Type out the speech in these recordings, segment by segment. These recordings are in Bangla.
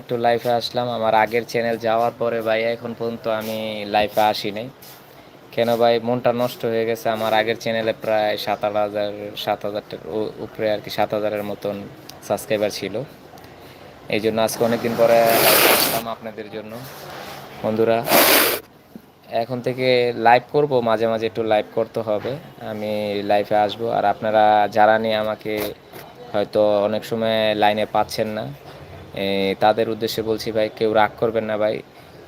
একটু লাইফে আসলাম। আমার আগের চ্যানেল যাওয়ার পরে ভাই, এখন পর্যন্ত আমি লাইফে আসি নাই কেন ভাই, মনটা নষ্ট হয়ে গেছে। আমার আগের চ্যানেলে প্রায় সাত আট হাজার, সাত হাজারটার উপরে আর কি সাত হাজারের মতন সাবস্ক্রাইবার ছিল। এই জন্য আজকে অনেকদিন পরে আসলাম আপনাদের জন্য। বন্ধুরা, এখন থেকে লাইভ করব। মাঝে মাঝে একটু লাইভ করতে হবে। আমি লাইভে আসব। আর আপনারা যারা নিয়ে আমাকে হয়তো অনেক সময় লাইনে পাচ্ছেন না তাদের উদ্দেশ্যে বলছি, ভাই, কেউ রাগ করবেন না, ভাই।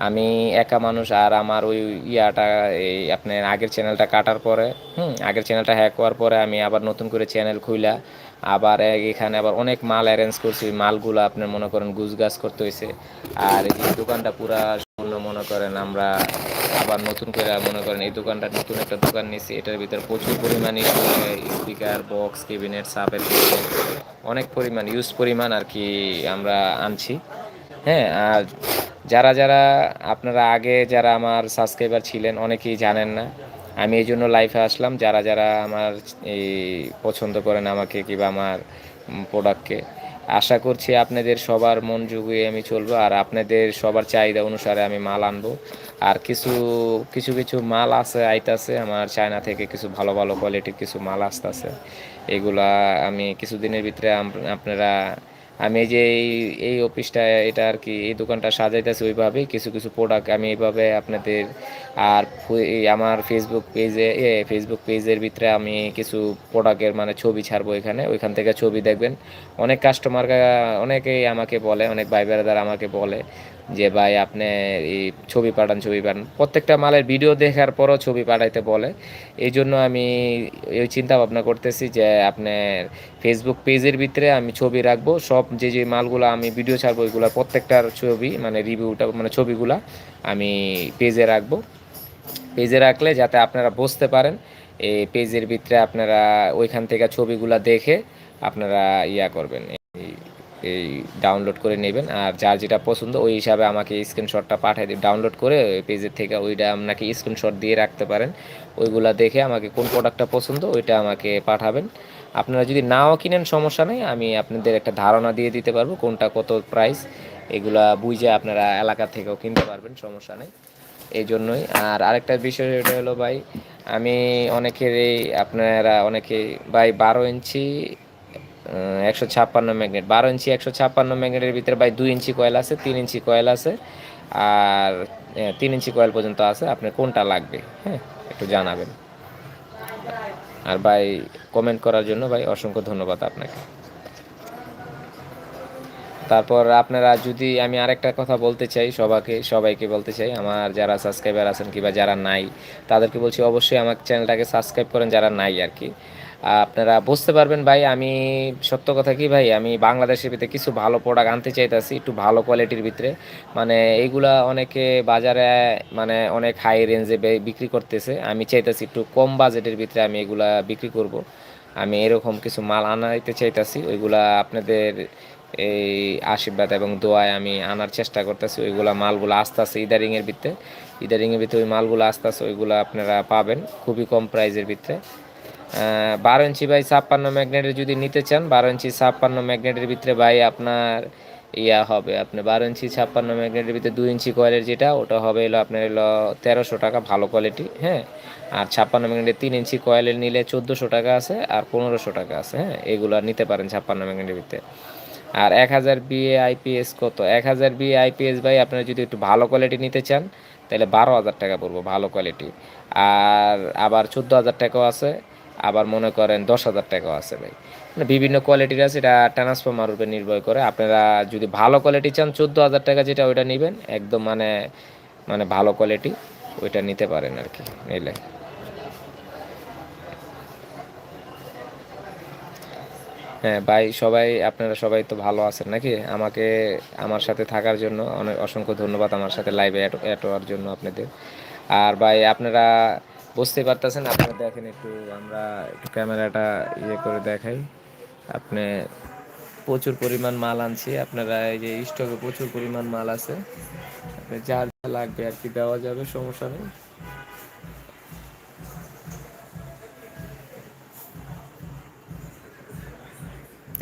আমি একা মানুষ, আর আমার ওই ইয়াটা এই আপনার আগের চ্যানেলটা কাটার পরে, হুম, আগের চ্যানেলটা হ্যাক হওয়ার পরে আমি আবার নতুন করে চ্যানেল খুইলা। আবার এখানে আবার অনেক মাল অ্যারেঞ্জ করছি, মালগুলো আপনার মনে করেন গুজগাছ করতে হয়েছে আর এই দোকানটা পুরা সম্পূর্ণ মনে করেন আমরা আবার নতুন করে মনে করেন এই দোকানটা নতুন একটা দোকান নিয়েছি, এটার ভিতরে প্রচুর পরিমাণে স্পিকার বক্স কেবিনেট সাপের অনেক পরিমাণ ইউজ পরিমাণ আর কি আমরা আনছি। হ্যাঁ আর যারা যারা আপনারা আগে যারা আমার সাবস্ক্রাইবার ছিলেন অনেকেই জানেন না, আমি এই জন্য লাইফে আসলাম। যারা যারা আমার এই পছন্দ করেন আমাকে কিংবা আমার প্রোডাক্টকে আশা করছি আপনাদের সবার মন জুগিয়ে আমি চলবো আর আপনাদের সবার চাহিদা অনুসারে আমি মাল আনব। আর কিছু কিছু কিছু মাল আছে, আইতাছে আমার চায়না থেকে কিছু ভালো ভালো কোয়ালিটির কিছু মাল আসতেছে। এগুলা আমি কিছুদিনের ভিতরে আপনারা, আমি যে এই এই অফিসটা এটা আর কি, এই দোকানটা সাজাইতেছি ওইভাবেই কিছু কিছু প্রোডাক্ট আমি এইভাবে আপনাদের আর আমার ফেসবুক পেজে এ ফেসবুক পেজের ভিতরে আমি কিছু প্রোডাক্টের মানে ছবি ছাড়বো এখানে, ওইখান থেকে ছবি দেখবেন। অনেক কাস্টমার অনেকেই আমাকে বলে, অনেক ভাই আমাকে বলে যে ভাই আপনি এই ছবি পাঠান ছবি পাঠান। প্রত্যেকটা মালের ভিডিও দেখার পরও ছবি পাঠাইতে বলে। এই জন্য আমি এই চিন্তা ভাবনা করতেছি যে আপনার ফেসবুক পেজের ভিতরে আমি ছবি রাখব। সব যে যে মালগুলো আমি ভিডিও ছাড়বো, ওইগুলো প্রত্যেকটার ছবি মানে রিভিউটা মানে ছবিগুলা আমি পেজে রাখব। পেজে রাখলে যাতে আপনারা বুঝতে পারেন, এই পেজের ভিতরে আপনারা ওইখান থেকে ছবিগুলা দেখে আপনারা ইয়া করবেন। এই ডাউনলোড করে নেবেন। আর যার যেটা পছন্দ, ওই হিসাবে আমাকে স্ক্রিনশটটা পাঠিয়ে দিন ডাউনলোড করে ওই পেজের থেকে ওইটা আপনাকে স্ক্রিনশট দিয়ে রাখতে পারেন। ওইগুলা দেখে আমাকে কোন প্রোডাক্টটা পছন্দ, ওইটা আমাকে পাঠাবেন। আপনারা যদি নাও কিনেন, সমস্যা নেই। আমি আপনাদের একটা ধারণা দিয়ে দিতে পারব কোনটা কত প্রাইস এগুলা বুঝে আপনারা এলাকা থেকেও কিনতে পারবেন, সমস্যা নেই। এই জন্যই আর আরেকটা বিষয় এটা হলো ভাই, আমি অনেকেরই, আপনারা অনেকে, ভাই বারো ইঞ্চি একশো ছাপ্পান্ন ম্যাগনেট। বারো ইঞ্চি একশো ছাপ্পান্ন ম্যাগনেটের ভিতরে ভাই দুই ইঞ্চি কয়েল আছে, তিন ইঞ্চি কয়েল আছে, আর তিন ইঞ্চি কয়েল পর্যন্ত আছে। আপনার কোনটা লাগবে? হ্যাঁ একটু জানাবেন। আর ভাই কমেন্ট করার জন্য ভাই অসংখ্য ধন্যবাদ আপনাকে। তারপর আপনারা যদি আমি আরেকটা কথা বলতে চাই সবাইকে সবাইকে বলতে চাই, আমার যারা সাবস্ক্রাইবার আছেন কিংবা যারা নাই, তাদেরকে বলছি অবশ্যই আমার চ্যানেলটাকে সাবস্ক্রাইব করেন, যারা নাই আর কি। আপনারা বুঝতে পারবেন, ভাই, আমি সত্য কথা কি, ভাই, আমি বাংলাদেশের ভিতরে কিছু ভালো প্রোডাক্ট আনতে চাইতেছি, একটু ভালো কোয়ালিটির ভিতরে। মানে এইগুলা অনেকে বাজারে মানে অনেক হাই রেঞ্জে বিক্রি করতেছে। আমি চাইতেছি একটু কম বাজেটের ভিতরে আমি এগুলা বিক্রি করব। আমি এরকম কিছু মাল আনাইতে চাইতেছি, ওইগুলা আপনাদের এই আশীর্বাদ এবং দোয়ায় আমি আনার চেষ্টা করতেছি। ওইগুলা মালগুলো আস্তে আস্তে ইদারিংয়ের ভিতরে। ইদারিংয়ের ভিতরে ওই মালগুলো আস্তে আস্তে ওইগুলো আপনারা পাবেন খুবই কম প্রাইজের ভিতরে। বারো ইঞ্চি বাই ছাপ্পান্ন ম্যাগনেটের যদি নিতে চান, বারো ইঞ্চি ছাপ্পান্ন ম্যাগনেটের ভিতরে ভাই আপনার ইয়া হবে, আপনি বারো ইঞ্চি ছাপ্পান্ন ম্যাগনেটের ভিতরে দুই ইঞ্চি কয়েলের যেটা, ওটা হবে এলো আপনার এলো তেরোশো টাকা, ভালো কোয়ালিটি হ্যাঁ? আর ছাপ্পান্ন ম্যাগনেটের তিন ইঞ্চি কয়েলের নিলে চোদ্দোশো টাকা আছে, আর পনেরোশো টাকা আছে হ্যাঁ? এগুলো নিতে পারেন ছাপ্পান্ন ম্যাগনেটের ভিতরে। আর এক হাজার বিএ আইপিএস কত? এক হাজার বিএ আইপিএস ভাই, আপনারা যদি একটু ভালো কোয়ালিটি নিতে চান, তাহলে বারো হাজার টাকা পড়ব ভালো কোয়ালিটি আর আবার চোদ্দ হাজার টাকাও আছে আবার মনে করেন দশ হাজার টাকাও আছে ভাই মানে বিভিন্ন কোয়ালিটির আছে এটা ট্রান্সফর্মার উপরে নির্ভর করে আপনারা যদি ভালো কোয়ালিটি চান চোদ্দ হাজার টাকা যেটা ওইটা নেবেন একদম মানে মানে ভালো কোয়ালিটি ওইটা নিতে পারেন আর কি নিলে হ্যাঁ ভাই সবাই আপনারা সবাই তো ভালো আছেন নাকি আমাকে আমার সাথে থাকার জন্য অনেক অসংখ্য ধন্যবাদ আমার সাথে লাইভে অ্যাড হওয়ার জন্য আপনাদের আর ভাই আপনারা বুঝতে পারতেছেন, আপনারা দেখেন একটু, আমরা একটু ক্যামেরাটা ইয়ে করে দেখাই। আপনি প্রচুর পরিমাণ মাল আনছি, আপনারা এই যে স্টকে প্রচুর পরিমাণ মাল আছে। যার যা লাগবে আর কি দেওয়া যাবে, সমস্যা নেই।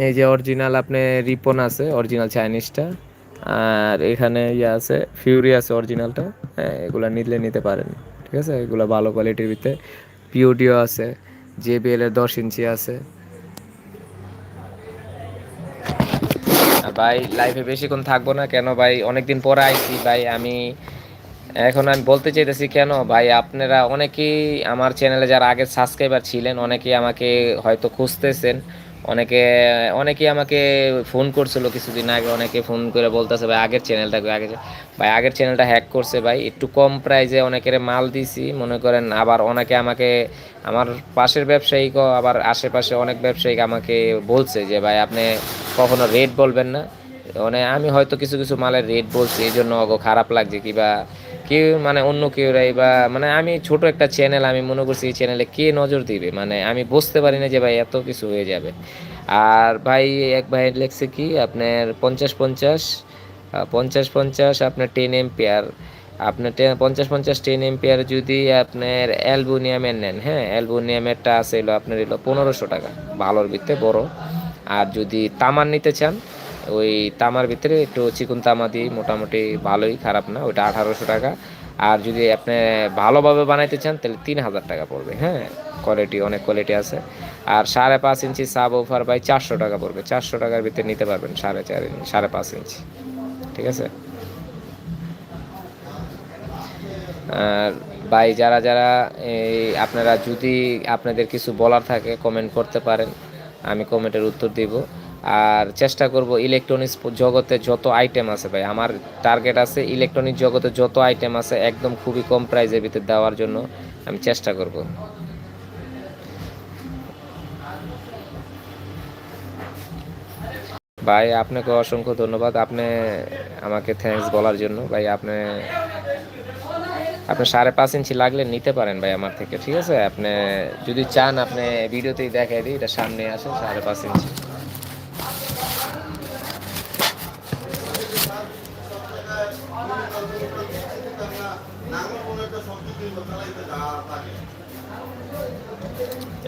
এই যে অরিজিনাল আপনি রিপন আছে অরিজিনাল চাইনিজটা আর এখানে ইয়ে আছে ফিউরি আছে অরিজিনালটা হ্যাঁ এগুলো নিলে নিতে পারেন। ঠিক আছে? এগুলো ভালো কোয়ালিটির ভিতরে। পিওডিও আছে জেবিএল এর দশ ইঞ্চি আছে। ভাই লাইফে বেশিক্ষণ থাকব না কেন? ভাই, অনেকদিন পরে আইছি, ভাই, আমি এখন আমি বলতে চাইতেছি কেন? ভাই, আপনারা অনেকেই আমার চ্যানেলে যারা আগে সাবস্ক্রাইবার ছিলেন, অনেকেই আমাকে হয়তো খুঁজতেছেন। অনেকে অনেকেই আমাকে ফোন করছিল কিছুদিন আগে, অনেকে ফোন করে বলতেছে, ভাই, আগের চ্যানেলটা আগে ভাই, আগের চ্যানেলটা হ্যাক করছে, ভাই, একটু কম প্রাইজে অনেকের মাল দিছি, মনে করেন, আবার অনেকে আমাকে, আমার পাশের ব্যবসায়িকও আবার আশেপাশে অনেক ব্যবসায়িক আমাকে বলছে যে, ভাই, আপনি কখনো রেট বলবেন না? মানে আমি হয়তো কিছু কিছু মালের রেট বলছি এই জন্য খারাপ লাগছে, কিবা কেউ মানে অন্য কেউ রাই বা মানে আমি ছোট একটা চ্যানেল আমি মনে করছি এই চ্যানেলে কে নজর দিবে? মানে আমি বুঝতে পারি না যে ভাই এত কিছু হয়ে যাবে। আর ভাই, এক ভাই লেখছে কি, আপনার পঞ্চাশ পঞ্চাশ পঞ্চাশ পঞ্চাশ আপনার টেন এম্পিয়ার আপনার টেন পঞ্চাশ পঞ্চাশ টেন এম্পিয়ার যদি আপনার অ্যালবুনিয়ামের নেন হ্যাঁ? অ্যালবুনিয়ামেরটা আছে এলো আপনার এলো পনেরোশো টাকা, ভালোর ভিতরে বড়। আর যদি তামার নিতে চান ওই তামার ভিতরে একটু চিকন তামা দিই মোটামুটি ভালোই, খারাপ না, ওইটা আঠারোশো টাকা। আর যদি আপনি ভালোভাবে বানাইতে চান, তাহলে তিন হাজার টাকা পড়বে হ্যাঁ? কোয়ালিটি অনেক কোয়ালিটি আছে। আর সাড়ে পাঁচ ইঞ্চি সাব ওভার বাই চারশো টাকা পড়বে। চারশো টাকার ভিতরে নিতে পারবেন সাড়ে চার ইঞ্চি, সাড়ে পাঁচ ইঞ্চি। ঠিক আছে? আর ভাই, যারা যারা, এই আপনারা যদি আপনাদের কিছু বলার থাকে কমেন্ট করতে পারেন। আমি কমেন্টের উত্তর দিব। আর চেষ্টা করব ইলেকট্রনিক্স জগতে যত আইটেম আছে ভাই, আমার টার্গেট আছে ইলেকট্রনিক জগতে যত আইটেম আছে একদম খুবই কম প্রাইসের ভিতরে দেওয়ার জন্য আমি চেষ্টা করব। ভাই, আপনাকে অসংখ্য ধন্যবাদ। আপনি আমাকে থ্যাঙ্কস বলার জন্য। ভাই, আপনি আপনি সাড়ে পাঁচ ইঞ্চি লাগলে নিতে পারেন ভাই আমার থেকে, ঠিক আছে? আপনি যদি চান, আপনি ভিডিওতেই দেখাই দিই, এটা সামনে আসে, সাড়ে পাঁচ ইঞ্চি।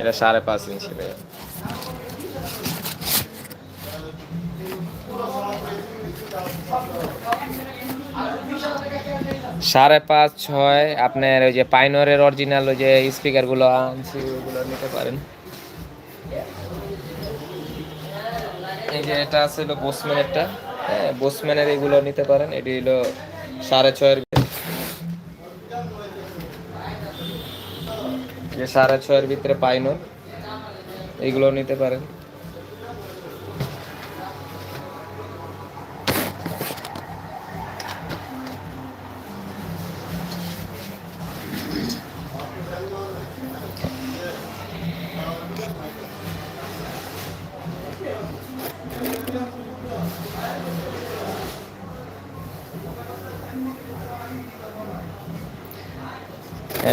এটা সাড়ে পাঁচ ইঞ্চি ভাই। সাড়ে পাঁচ ছয়, আপনার ওই যে পাইনরের অরিজিনাল ওই যে স্পিকারগুলো আনছি, ওগুলো নিতে পারেন। এই যে এটা আছে হলো বোসম্যানেরটা হ্যাঁ বোসম্যানের এগুলো নিতে পারেন। এটি হলো সাড়ে ছয়ের যে সাড়ে ছয়ের ভিতরে পাইনো এইগুলো নিতে পারেন।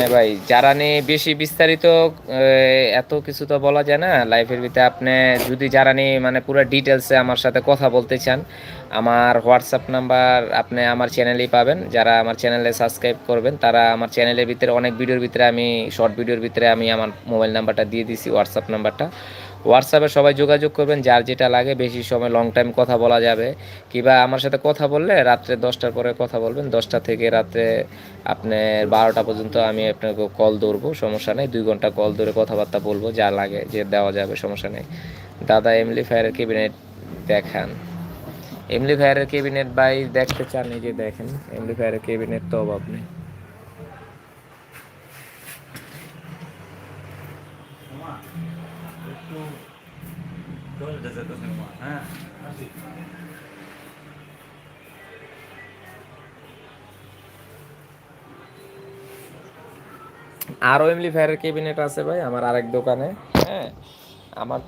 হ্যাঁ ভাই, যারা নিয়ে বেশি বিস্তারিত এত কিছু তো বলা যায় না লাইফের ভিতরে। আপনি যদি যারা নিয়ে মানে পুরো ডিটেলসে আমার সাথে কথা বলতে চান, আমার হোয়াটসঅ্যাপ নাম্বার আপনি আমার চ্যানেলেই পাবেন। যারা আমার চ্যানেলে সাবস্ক্রাইব করবেন, তারা আমার চ্যানেলের ভিতরে, অনেক ভিডিওর ভিতরে আমি শর্ট ভিডিওর ভিতরে আমি আমার মোবাইল নাম্বারটা দিয়ে দিছি হোয়াটসঅ্যাপ নাম্বারটা হোয়াটসঅ্যাপে সবাই যোগাযোগ করবেন, যার যেটা লাগে বেশি সময় লং টাইম কথা বলা যাবে। কিংবা আমার সাথে কথা বললে রাত্রে দশটার পরে কথা বলবেন, দশটা থেকে রাত্রে আপনার বারোটা পর্যন্ত আমি আপনাকে কল ধরবো, সমস্যা নেই। দুই ঘণ্টা কল ধরে কথাবার্তা বলব, যা লাগে যে দেওয়া যাবে, সমস্যা নেই। দাদা এমলি ফায়ারের ক্যাবিনেট দেখান। এমলি ফায়ারের ক্যাবিনেট বাই দেখতে চান, এই যে দেখেন এমলি ফায়ারের ক্যাবিনেট তো অভাব নেই একটু দশ হাজার তো নেওয়া হ্যাঁ আরও এমলি ফায়ারের ক্যাবিনেট আছে ভাই আমার আরেক দোকানে হ্যাঁ? আমার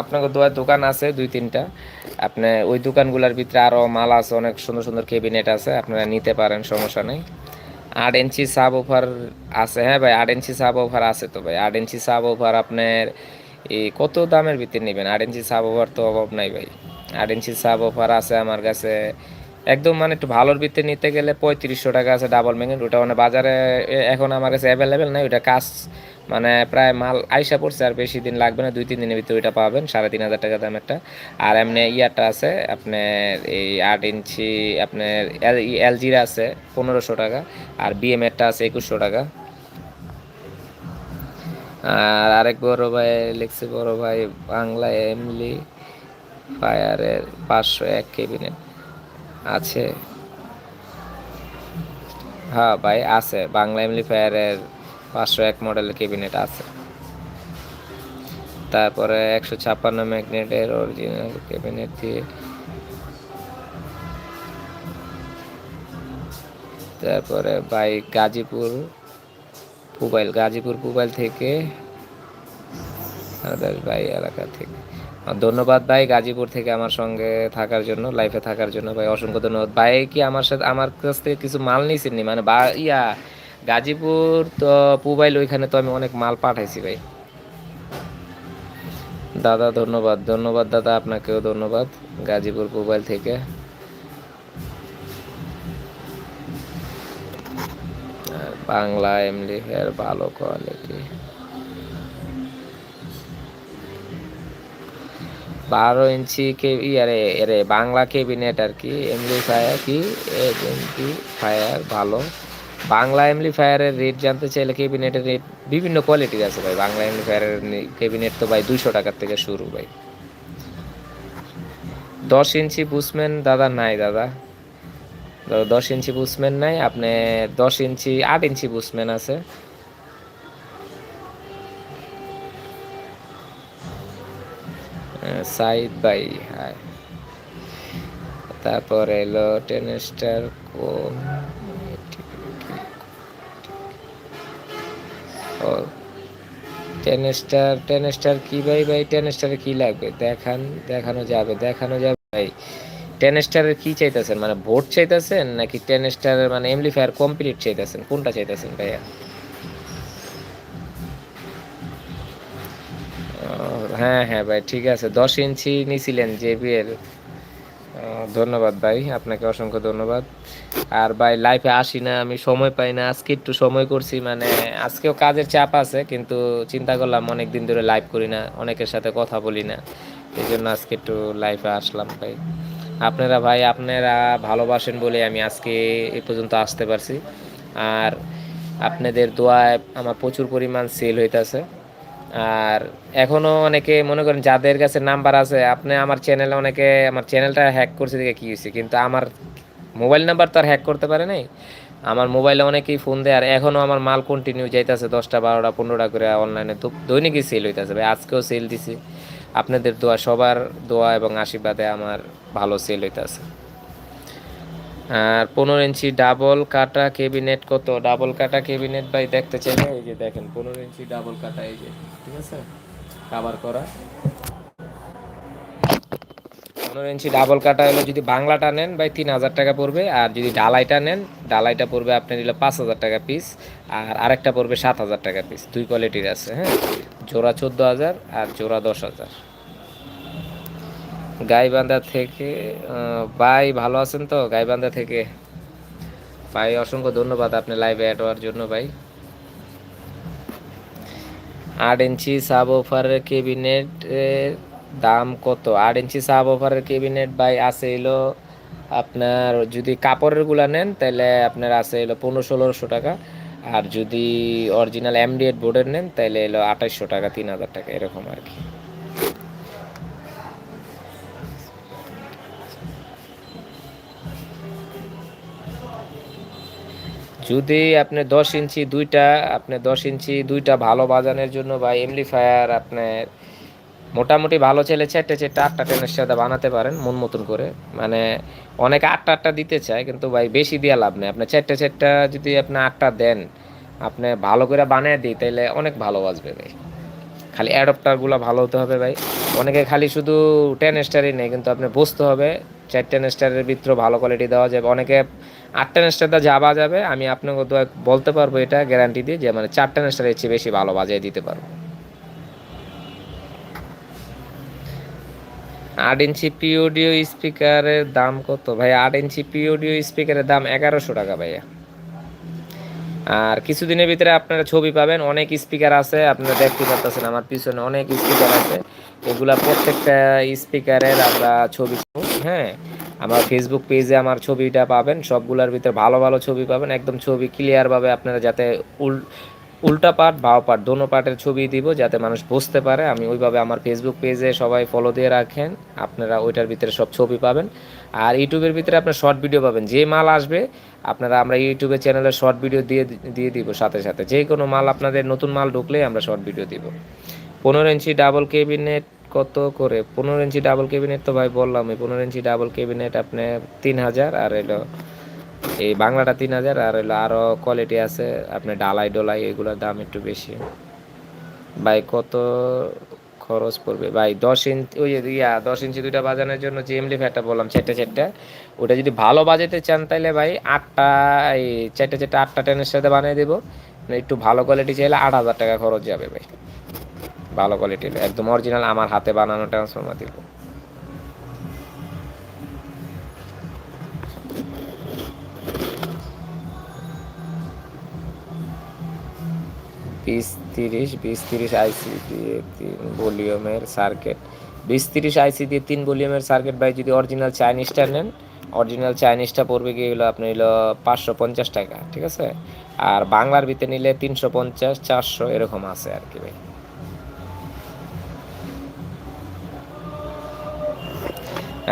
আপনাকে দোয়ার দোকান আছে দুই তিনটা। আপনি ওই দোকানগুলোর ভিতরে আরও মাল আছে অনেক সুন্দর সুন্দর ক্যাবিনেট আছে আপনারা নিতে পারেন সমস্যা নেই। আট ইঞ্চি সাব ওভার আছে হ্যাঁ ভাই? আট ইঞ্চি সাব ওভার আছে তো ভাই। আট ইঞ্চি সাব ওভার আপনার এই কত দামের ভিতরে নেবেন? আট ইঞ্চি সাব ওভার তো অভাব নাই ভাই। আট ইঞ্চি সাব ওভার আছে আমার কাছে। একদম মানে একটু ভালোর ভিত্তি নিতে গেলে পঁয়ত্রিশশো টাকা আছে ডাবল ম্যাগনেট ওটা মানে বাজারে এখন আমার কাছে অ্যাভেলেবেল নাই। ওটা কাজ মানে প্রায় মাল আইসা পড়ছে আর বেশি দিন লাগবে না। দুই তিন দিনের ভিতরে ওইটা পাবেন। সাড়ে তিন হাজার টাকা দামেরটা আর এমনি ইয়ারটা আছে আপনার এই আট ইঞ্চি আপনার এলজির আছে, পনেরোশো টাকা। আর বিএমএরটা আছে একুশশো টাকা। আর আরেক বড় ভাই লিখছে, বড় ভাই বাংলা এমলি ফায়ারের পাঁচশো এক কেবিনেট আছে। হ্যাঁ ভাই, আছে। বাংলা এমলি ফায়ারের পাঁচশো এক মডেলের কেবিনেট আছে। তারপরে একশো ছাপ্পান্ন ম্যাগনেটের অরিজিনাল কেবিনেট দিয়ে। তারপরে ভাই গাজীপুর পুবাইল, গাজীপুর পুবাইল থেকে আদার ভাই এলাকা থেকে। ধন্যবাদ ভাই গাজীপুর থেকে আমার সঙ্গে থাকার জন্য লাইফে থাকার জন্য ভাই, অসংখ্য ধন্যবাদ। ভাই, কি আমার সাথে, আমার কাছ থেকে কিছু মাল নিয়েছেন মানে বা, ইয়া, গাজীপুর তো পুবাইল, ওইখানে তো আমি অনেক মাল পাঠাইছি ভাই। দাদা, ধন্যবাদ ধন্যবাদ দাদা, আপনাকেও ধন্যবাদ গাজীপুর পুবাইল থেকে। বাংলা এমলি ফের ভালো কোয়ালিটি বারো ইঞ্চি কে ইয়ারে এরে, বাংলা কেবিনেট আর কি এমলি ফায়ার কি এমপি ফায়ার ভালো। বাংলা এমলি ফায়ারের রেট জানতে চাইলে কেবিনেটের রেট বিভিন্ন কোয়ালিটির আছে ভাই। বাংলা এমলি ফায়ারের কেবিনেট তো ভাই দুইশো টাকার থেকে শুরু ভাই। দশ ইঞ্চি বুসম্যান দাদা নাই দাদা। দশ ইঞ্চি বুসম্যান নাই, আপনি দশ ইঞ্চি আট ইঞ্চি বুসম্যান আছে। সাইদ ভাই হাই তারপর এলো টেন স্টার কো ও টেন স্টার টেন স্টার কি ভাই? ভাই টেন কি লাগবে? দেখান, দেখানো যাবে দেখানো যাবে ভাই। টেন স্টারের কি চাইতেছেন? মানে ভোট চাইতেছেন নাকি টেন স্টারের মানে এমপ্লিফায়ার কমপ্লিট চাইতেছেন? কোনটা চাইতেছেন ভাইয়া? হ্যাঁ হ্যাঁ ভাই, ঠিক আছে। দশ ইঞ্চি নিছিলেন জেবিএল ধন্যবাদ ভাই, আপনাকে অসংখ্য ধন্যবাদ। আর ভাই লাইফে আসি না, আমি সময় পাই না। আজকে একটু সময় করছি মানে আজকেও কাজের চাপ আছে, কিন্তু চিন্তা করলাম অনেক দিন ধরে লাইভ করি না, অনেকের সাথে কথা বলি না। এই জন্য আজকে একটু লাইফে আসলাম ভাই। আপনারা ভাই, আপনারা ভালোবাসেন বলে আমি আজকে এ পর্যন্ত আসতে পারছি। আর আপনাদের দোয়ায় আমার প্রচুর পরিমাণ সেল হইতাছে। আর এখনও অনেকে মনে করেন যাদের কাছে নাম্বার আছে, আপনি আমার চ্যানেলে অনেকে আমার চ্যানেলটা হ্যাক করছে দেখে কী হয়েছে কিন্তু আমার মোবাইল নাম্বার তো আর হ্যাক করতে পারে নাই। আমার মোবাইলে অনেকেই ফোন দেয়, আর এখনও আমার মাল কন্টিনিউ যাইতেছে দশটা, বারোটা, পনেরোটা করে অনলাইনে তো দৈনিকই সেল হইতেছে ভাই, আজকেও সেল দিছি। আপনাদের দোয়া, সবার দোয়া এবং আশীর্বাদে আমার ভালো সেল হইতেছে। আর পনেরো ইঞ্চি ডাবল কাটা কেবিনেট কত? ডাবল কাটা কেবিনেট ভাই দেখতে চাইলে এই যে দেখেন, পনেরো ইঞ্চি ডাবল কাটা, এই যে, ঠিক আছে? কাবার করা। পনেরো ইঞ্চি ডাবল কাটা হলো যদি বাংলাটা নেন, ভাই তিন হাজার টাকা পড়বে। আর যদি ডালাইটা নেন ডালাইটা পড়বে আপনি নিলে পাঁচ হাজার টাকা পিস আর আরেকটা পড়বে সাত হাজার টাকা পিস দুই কোয়ালিটির আছে হ্যাঁ? জোড়া চোদ্দ হাজার আর জোড়া দশ হাজার। গাইবান্ধা থেকে ভাই ভালো আছেন তো? গাইবান্ধা থেকে। ভাই, অসংখ্য ধন্যবাদ আপনি লাইভে অ্যাড হওয়ার জন্য ভাই। আট ইঞ্চি সাব অফারের কেবিনেট দাম কত? আট ইঞ্চি সাব অফারের কেবিনেট ভাই আছে এলো আপনার, যদি কাপড়েরগুলা নেন তাহলে আপনার আছে এলো পনেরো, ষোলোশো টাকা। আর যদি অরিজিনাল এমডিএড বোর্ডের নেন তাহলে এলো আঠাশশো টাকা, তিন হাজার টাকা, এরকম আর কি। যদি আপনি দশ ইঞ্চি দুইটা, আপনি দশ ইঞ্চি দুইটা ভালো বাজানোর জন্য বা এমলিফায়ার আপনার মোটামুটি ভালো ছেলে চারটে চারটে, আটটা টেনের সাথে বানাতে পারেন মন মতন করে। মানে অনেকে আটটা আটটা দিতে চায়, কিন্তু ভাই বেশি দেওয়া লাভ নেই। আপনি চারটে চারটা যদি আপনি আটটা দেন, আপনি ভালো করে বানিয়ে দিই তাহলে অনেক ভালো বাজবে ভাই। খালি অ্যাডপ্টারগুলো ভালো হতে হবে ভাই। অনেকে খালি শুধু টেন স্টারই নেই কিন্তু আপনি বুঝতে হবে, চার টেন স্টারের ভিতরে ভালো কোয়ালিটি দেওয়া যাবে। অনেকে আট টেন স্টারটা যাওয়া যাবে, আমি আপনাকে বলতে পারব এটা গ্যারান্টি দিয়ে যে মানে চার টেন স্টারের চেয়ে বেশি ভালো বাজিয়ে দিতে পারব। আট ইঞ্চি পিওডিও স্পিকারের দাম কত? ভাই, আট ইঞ্চি পিওডিও স্পিকারের দাম এগারোশো টাকা, ভাইয়া। আর কিছুদিনের ভিতরে আপনারা ছবি পাবেন, অনেক স্পিকার আছে, আপনারা দেখতে পাচ্ছেন আমার পিছনে অনেক স্পিকার আছে। এগুলা প্রত্যেকটা স্পিকারের আমরা ছবি হ্যাঁ? আমার ফেসবুক পেজে আমার ছবিটা পাবেন, সবগুলোর ভিতরে ভালো ভালো ছবি পাবেন, একদম ছবি ক্লিয়ারভাবে আপনারা যাতে উল উল্টা পার্ট, বাও পার্ট, দোনো পার্টের ছবি দিব যাতে মানুষ বুঝতে পারে। আমি ওইভাবে আমার ফেসবুক পেজে সবাই ফলো দিয়ে রাখেন। আপনারা ওইটার ভিতরে সব ছবি পাবেন। আর ইউটিউবের ভিতরে আপনার শর্ট ভিডিও পাবেন। যে মাল আসবে, আপনারা আমরা ইউটিউবে চ্যানেলে শর্ট ভিডিও দিয়ে দিয়ে দিব সাথে সাথে। যে কোনো মাল আপনাদের নতুন মাল ঢুকলেই আমরা শর্ট ভিডিও দিব। পনেরো ইঞ্চি ডাবল কেবিনেট কত করে? পনেরো ইঞ্চি ডাবল কেবিনেট তো ভাই বললাম এই পনেরো ইঞ্চি ডাবল কেবিনেট আপনি তিন হাজার আর এলো এই বাংলাটা তিন হাজার, আর হলো আরও কোয়ালিটি আছে আপনি ডালাই ডোলাই এগুলোর দাম একটু বেশি। ভাই, কত খরচ পড়বে? ভাই, দশ ইঞ্চি, ওই ইয়া, দশ ইঞ্চি দুইটা বাজানোর জন্য যে এমলি ফ্যাটটা বললাম, চারটে চারটে, ওটা যদি ভালো বাজাতে চান তাহলে ভাই আটটা, এই চারটে চারটে, আটটা টেনের সাথে বানিয়ে দেবো। মানে একটু ভালো কোয়ালিটি চাইলে আট হাজার টাকা খরচ যাবে ভাই। ভালো কোয়ালিটির একদম অরিজিনাল আমার হাতে বানানো ট্রান্সফর্মার দিব। বিশ তিরিশ বিশ তিরিশ আইসি দিয়ে তিন ভলিউমের সার্কিট বিশ তিরিশ আইসি দিয়ে তিন ভলিউমের সার্কিট ভাই, যদি অরিজিনাল চাইনিজটা নেন অরিজিনাল চাইনিজটা পড়বে গিয়ে হলো আপনি হলো পাঁচশো পঞ্চাশ টাকা, ঠিক আছে? আর বাংলার ভিতরে নিলে তিনশো পঞ্চাশ, চারশো এরকম আছে আর কি ভাই।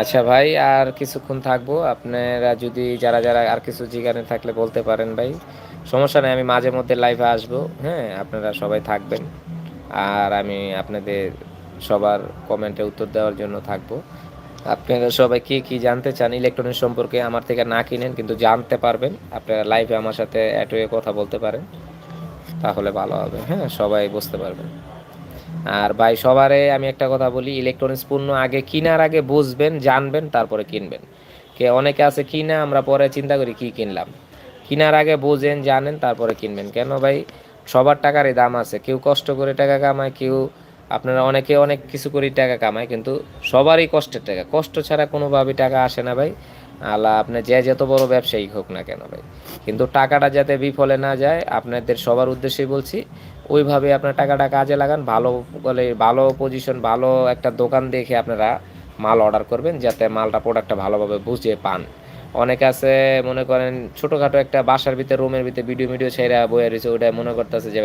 আচ্ছা ভাই, আর কিছুক্ষণ থাকব। আপনারা যদি, যারা যারা আর কিছু জিজ্ঞাসা থাকলে বলতে পারেন ভাই। সমস্যা নেই, আমি মাঝে মধ্যে লাইভে আসব। হ্যাঁ আপনারা সবাই থাকবেন। আর আমি আপনাদের সবার কমেন্টে উত্তর দেওয়ার জন্য থাকব। আপনারা সবাই কি কি জানতে চান? ইলেকট্রনিক্স সম্পর্কে আমার থেকে না কিনেন, কিন্তু জানতে পারবেন। আপনারা লাইভে আমার সাথে অ্যাড হয়ে কথা বলতে পারেন। তাহলে ভালো হবে। হ্যাঁ সবাই বুঝতে পারবেন। আর ভাই, সবারে আমি একটা কথা বলি ইলেকট্রনিক্স পণ্য আগে কেনার আগে বুঝবেন, জানবেন, তারপরে কিনবেন। কে, অনেকে আছে কিনা, আমরা পরে চিন্তা করি কি কিনলাম। কেনার আগে বোঝেন, জানেন, তারপরে কিনবেন। কেন ভাই? সবার টাকারই দাম আছে। কেউ কষ্ট করে টাকা কামায়, কেউ আপনারা অনেকে অনেক কিছু করে টাকা কামায়, কিন্তু সবারই কষ্টের টাকা। কষ্ট ছাড়া কোনোভাবে টাকা আসে না ভাই। আল্লাহ আপনি যে যত বড় ব্যবসায়ী হোক না কেন ভাই। কিন্তু টাকাটা যাতে বিফলে না যায়, আপনাদের সবার উদ্দেশ্যেই বলছি, ওইভাবে আপনার টাকাটা কাজে লাগান। ভালো বলে ভালো পজিশন ভালো একটা দোকান দেখে আপনারা মাল অর্ডার করবেন, যাতে মালটা প্রোডাক্টটা ভালোভাবে বুঝে পান। অনেক আছে, মনে করেন ছোটোখাটো একটা বাসার ভিতরে, রুমের ভিতরে ভিডিও ভিডিও ছেড়া বয়ে রয়েছে ওটা মনে করতেছে যে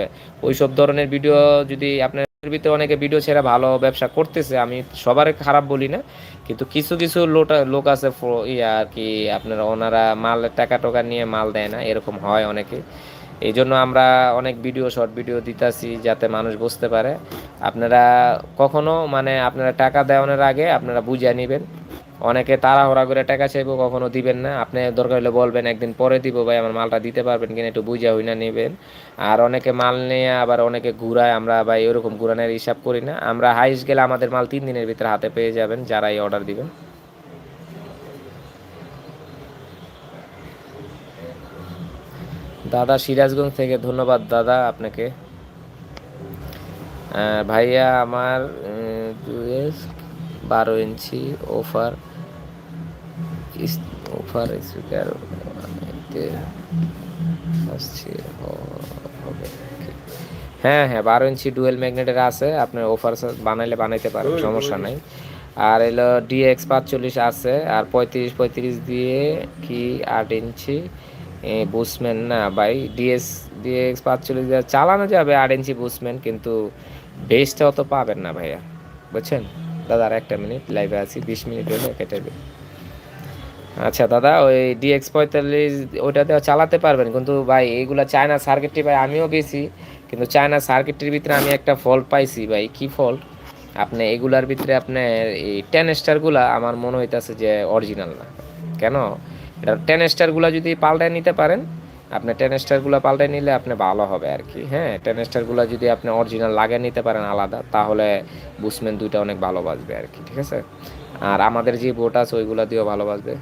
ওই সব ধরনের ভিডিও যদি আপনার ভিতরে অনেকে ভিডিও ছেড়া ভালো ব্যবসা করতেছে, আমি সবার খারাপ বলি না, কিন্তু কিছু কিছু লোটা, লোক আছে আর কি, আপনার ওনারা মাল, টাকা টাকা নিয়ে মাল দেয় না, এরকম হয় অনেকে। এই জন্য আমরা অনেক ভিডিও শর্ট ভিডিও দিতাছি যাতে মানুষ বুঝতে পারে। আপনারা কখনো মানে আপনারা টাকা দেওয়ানোর আগে আপনারা বুঝিয়ে নেবেন। অনেকে তাড়াহুড়া করে টাকা চাইব, কখনো দিবেন না। আপনি দরকার হলে বলবেন, একদিন পরে দিব, ভাই, আমার মালটা দিতে পারবেন কিনা একটু বুঝা হই না নেবেন। আর অনেকে মাল নিয়ে আবার অনেকে ঘুরায়, আমরা ভাই এরকম ঘুরানোর হিসাব করি না। আমরা হাইস্ট গেলে আমাদের মাল তিন দিনের ভিতরে হাতে পেয়ে যাবেন, যারাই অর্ডার দিবেন। দাদা সিরাজগঞ্জ থেকে ধন্যবাদ, দাদা, আপনাকে। ভাইয়া, আমার বারো ইঞ্চি অফার হ- হবে। হ্যাঁ হ্যাঁ বারো ইঞ্চি ডুয়েল ম্যাগনেটের আছে। আপনার অফার বানাইলে বানাইতে পারেন সমস্যা নাই। আর এলো ডিএক্স পাঁচচল্লিশ আছে। আর পঁয়ত্রিশ পঁয়ত্রিশ দিয়ে কি আট ইঞ্চি? বুসম্যান না ভাই। ডিএস ডিএক্স পাঁচচল্লিশ দিয়ে চালানো যাবে আট ইঞ্চি বুসম্যান কিন্তু বেসটা অত পাবেন না ভাইয়া। বুঝছেন? দাদা আর একটা মিনিট লাইভে আছি। বিশ মিনিট হলে কেটে দেবে আচ্ছা দাদা, ওই ডিএক্স পঁয়তাল্লিশ ওইটাতে চালাতে পারবেন। কিন্তু ভাই, এইগুলা চায়না সার্কিটটি ভাই, আমিও বেশি। কিন্তু চায়না সার্কিটটির ভিতরে আমি একটা ফল্ট পাইছি ভাই। কি ফল্ট আপনি এগুলার ভিতরে আপনার এই টেন স্টারগুলা আমার মনে হইতাছে যে অরিজিনাল না। কেন? এটা টেন স্টারগুলা যদি পাল্টায় নিতে পারেন, আপনি টেন স্টারগুলো পাল্টায় নিলে আপনি ভালো হবে আর কি। হ্যাঁ টেন স্টারগুলো যদি আপনি অরিজিনাল লাগিয়ে নিতে পারেন আলাদা, তাহলে বুসমেন দুইটা অনেক ভালো বাজবে আর কি, ঠিক আছে? আর আমাদের যে বোট আছে, ওইগুলা দিয়েও ভালো বাজবে।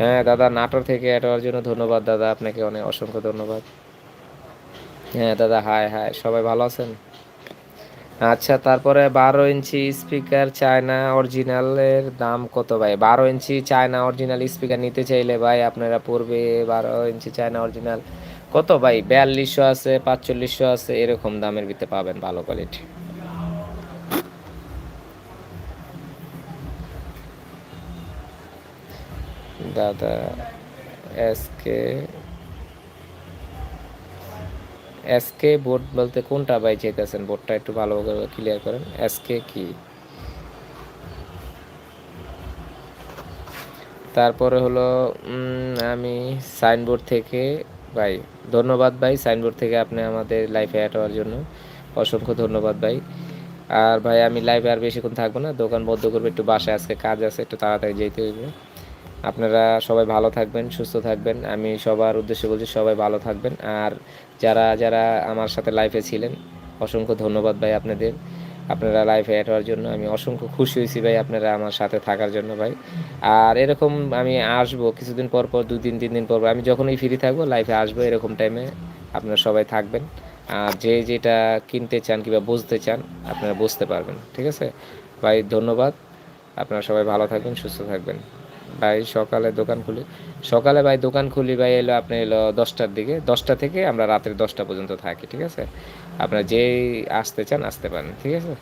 হ্যাঁ দাদা, নাটোর থেকে হওয়ার জন্য ধন্যবাদ, দাদা। আপনাকে অনেক অসংখ্য ধন্যবাদ। হ্যাঁ দাদা হাই হাই সবাই ভালো আছেন? আচ্ছা তারপরে বারো ইঞ্চি স্পিকার চায়না অরিজিনালের দাম কত ভাই? বারো ইঞ্চি চায়না অরিজিনাল স্পিকার নিতে চাইলে ভাই আপনারা পড়বে বারো ইঞ্চি চায়না অরিজিনাল। কত ভাই? বিয়াল্লিশশো আছে, পাঁচচল্লিশশো আছে, এরকম দামের ভিতরে পাবেন ভালো কোয়ালিটি দাদা এসকে এসকে বোর্ড বলতে কোনটা ভাই চেয়েছেন বোর্ডটা একটু ভালো ক্লিয়ার করেন। এসকে কি? তারপরে হলো আমি সাইনবোর্ড থেকে, ভাই, ধন্যবাদ ভাই সাইনবোর্ড থেকে আপনি আমাদের লাইফে অ্যাড হওয়ার জন্য। অসংখ্য ধন্যবাদ ভাই। আর ভাই, আমি লাইভে আর বেশিক্ষণ থাকব না। দোকান বন্ধ করব, একটু বাসায় আজকে কাজ আছে, একটু তাড়াতাড়ি যেতে হইবে। আপনারা সবাই ভালো থাকবেন, সুস্থ থাকবেন। আমি সবার উদ্দেশ্যে বলছি সবাই ভালো থাকবেন। আর যারা যারা আমার সাথে লাইফে ছিলেন, অসংখ্য ধন্যবাদ ভাই আপনাদের। আপনারা লাইফে অ্যাড হওয়ার জন্য আমি অসংখ্য খুশি হয়েছি ভাই আপনারা আমার সাথে থাকার জন্য ভাই। আর এরকম আমি আসব কিছুদিন পর পর দুই দিন তিন দিন পর আমি যখনই ফ্রি থাকব লাইফে আসব এরকম টাইমে আপনারা সবাই থাকবেন। আর যে যেটা কিনতে চান কিংবা বুঝতে চান, আপনারা বুঝতে পারবেন, ঠিক আছে? ভাই, ধন্যবাদ। আপনারা সবাই ভালো থাকবেন, সুস্থ থাকবেন। ভাই, সকালে দোকান খুলি। সকালে ভাই, দোকান খুলি ভাই, এলো আপনি এলো দশটার দিকে। দশটা থেকে আমরা রাত্রে দশটা পর্যন্ত থাকি, ঠিক আছে? আপনারা যেই আসতে চান, আসতে পারেন, ঠিক আছে?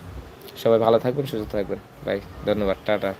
সবাই ভালো থাকবেন, সুস্থ থাকবেন। ভাই, ধন্যবাদ, টাটা।